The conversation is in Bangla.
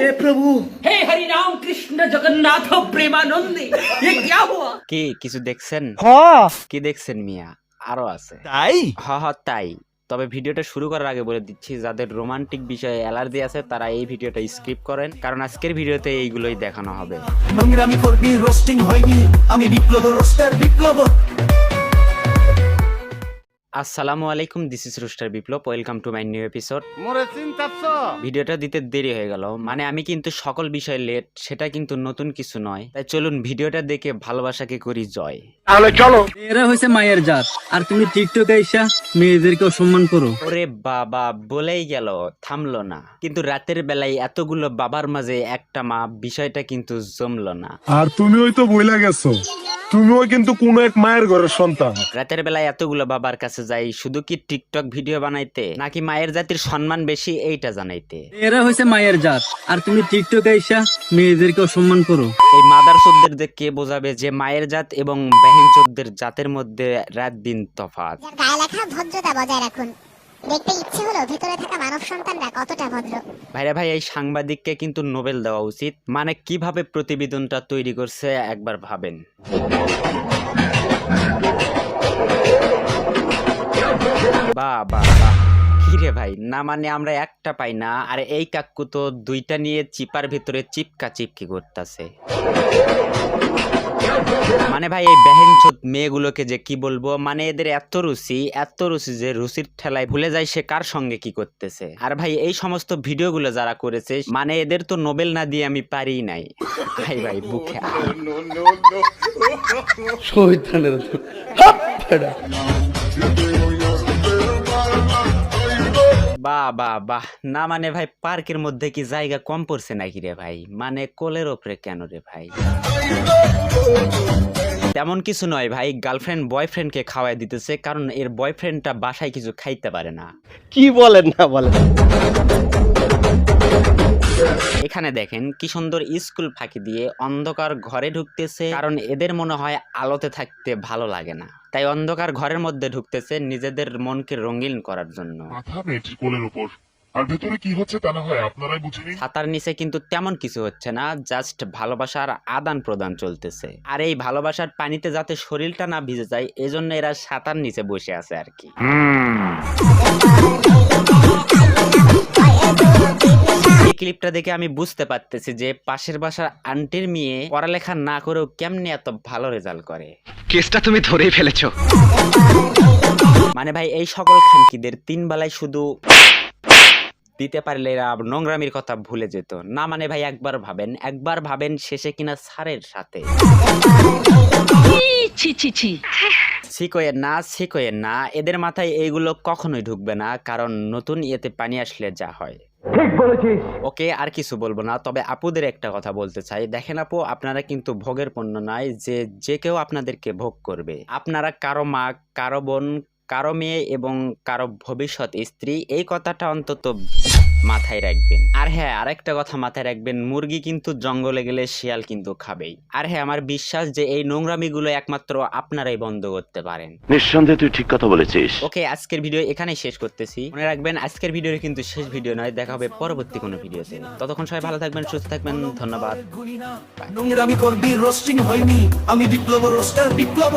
हे प्रभु हे हरि राम कृष्ण जगन्नाथ प्रेमानंदे ये क्या हुआ কি কিছু দেখছেন হ কি দেখছেন মিয়া আরো আছে তাই হ হ তাই তবে ভিডিওটা শুরু করার আগে বলে দিচ্ছি যাদের রোমান্টিক বিষয়ে অ্যালার্জি আছে তারা এই ভিডিওটা স্কিপ করেন কারণ আজকের ভিডিওতে এইগুলোই দেখানো হবে নোংরামি করবি রোস্টিং হয়নি আমি বিপ্লব রোস্টার বিপ্লব আসসালামু আলাইকুম this is rooster Biplob welcome to my new episode মোরে চিন্তাচ্ছ? ভিডিওটা দিতে দেরি হয়ে গেল। মানে আমি কিন্তু সকল বিষয় লেট সেটা কিন্তু নতুন কিছু নয়। তাই চলুন ভিডিওটা দেখে ভালোবাসাকে করি জয়। তাহলে চলো। এরা হয়েছে মায়ের জাত। আর তুমি টিকটকে আইসা মেয়েদেরকে অসম্মান করো। ওরে বাবা বলেই গেল থামলো না। কিন্তু রাতের বেলায় এতগুলো বাবার মাঝে একটা মা বিষয়টা কিন্তু জমলো না। আর তুমিও তো বইলা গেছো। তুমিও কিন্তু কোন এক মায়ের ঘরের সন্তান। রাতের বেলায় এতগুলো বাবার কাছে যাই শুধু কি টিকটক ভিডিও বানাইতে নাকি মায়ের জাতির সম্মান বেশি এইটা জানাইতে? এরা হয়েছে মায়ের জাত আর তুমি টিকটকে আইসা মেয়েদেরকে অসম্মান করো। এই মাদার চোদ্দের কে বোঝাবে যে মায়ের জাত এবং বেহেন চোদ্দের জাতের মধ্যে রাত দিন তফাৎ? গায়ে লেখা ভদ্রতা বজায় রাখুন। দেখতে ইচ্ছে হলো ভেতরে থাকা মানব সন্তানরা কতটা ভদ্র। ভাইরা ভাই এই সাংবাদিককে কিন্তু নোবেল দেওয়া উচিত। মানে কীভাবে প্রতিবেদনটা তৈরি করছে একবার ভাবেন। বাহ বাহ কিরে ভাই, না মানে আমরা একটা পাই না। আর এই কাকু তো দুইটা নিয়ে চিপার ভিতরে চিপকা চিপকি করতেছে। মানে ভাই এই বেহেন মেয়েগুলোকে যে কি বলব মানে এদের এত রুচি এত রুচি যে রুচির ঠেলায় ভুলে যায় সে কার সঙ্গে কি করতেছে। আর ভাই এই সমস্ত ভিডিওগুলো যারা করেছে মানে এদের তো নোবেল না দিয়ে আমি পারি নাই। ভাই ভাই, বুকে। বাহ বাহ বাহ না মানে ভাই পার্কের মধ্যে কি জায়গা কম পড়ছে নাকি রে ভাই? মানে কোলের ওপরে কেন রে ভাই? তেমন কিছু নয় ভাই গার্লফ্রেন্ড বয়ফ্রেন্ডকে খাওয়াই দিতেছে, কারণ এর বয়ফ্রেন্ডটা বাসায় কিছু খাইতে পারে না। কি বলেন না বলেন। এখানে দেখেন কি সুন্দর স্কুল ফাঁকি দিয়ে অন্ধকার ঘরে ঢুকতেছে কারণ এদের মনে হয় আলোতে থাকতে ভালো লাগে না। তাই অন্ধকার ঘরের মধ্যে ঢুকতেছে নিজেদের মনকে রঙিন করার জন্য। মাথা মেয়েটির কোলের উপর। আর ভেতরে কি হচ্ছে তা না হয় আপনারাই বুঝে নিন। ছাতার নিচে কিন্তু তেমন কিছু হচ্ছে না জাস্ট ভালোবাসার আদান প্রদান চলতেছে। আর এই ভালোবাসার পানিতে যাতে শরীরটা না ভিজে যায় এজন্য এরা ছাতার নিচে বসে আছে আর কি। ক্লিপটা দেখে আমি বুঝতে পারতেছি যে পাশের বাসার আন্টির মেয়ে পড়ালেখা না করেও কেমনে এত ভালো রেজাল্ট করে। কেসটা তুমি ধরেই ফেলেছো। মানে ভাই এই সকল খানকিদের তিন বেলায় শুধু দিতে পারলে এরা নোংরামির কথা ভুলে যেত। না মানে ভাই একবার ভাবেন একবার ভাবেন শেষে কিনা সারের সাথে। ছি ছি ছি। শিকোয়ের না শিকোয়ের না এদের মাথায় এইগুলো কখনোই ঢুকবে না কারণ নতুন ইয়েতে পানি আসলে যা হয়। ওকে, আর কিছু বলব না, তবে আপুদের একটা কথা বলতে চাই। দেখেন আপু, আপনারা কিন্তু ভোগের পণ্য নাই যে যে কেউ আপনাদেরকে ভোগ করবে। আপনারা কারও মা, কারও বোন কারও মেয়ে এবং কারও ভবিষ্যৎ স্ত্রী এই কথাটা অন্তত মাথায় রাখবেন। আর হ্যাঁ আরেকটা কথা মাথায় রাখবেন মুরগি কিন্তু জঙ্গলে গেলে শিয়াল কিন্তু খাবেই। আর হ্যাঁ আমার বিশ্বাস যে এই নোংরামিগুলো একমাত্র আপনারাই বন্ধ করতে পারেন। নিঃসন্দেহে তুই ঠিক কথা বলেছিস। ওকে আজকের ভিডিও এখানেই শেষ করতেছি। মনে রাখবেন আজকের ভিডিও কিন্তু শেষ ভিডিও নয় দেখা হবে পরবর্তী কোনো ভিডিওতে। ততক্ষণ সবাই ভালো থাকবেন সুস্থ থাকবেন ধন্যবাদ। নোংরামি করবি রোস্টিং হয়নি। আমি বিপ্লব রোস্টার বিপ্লব।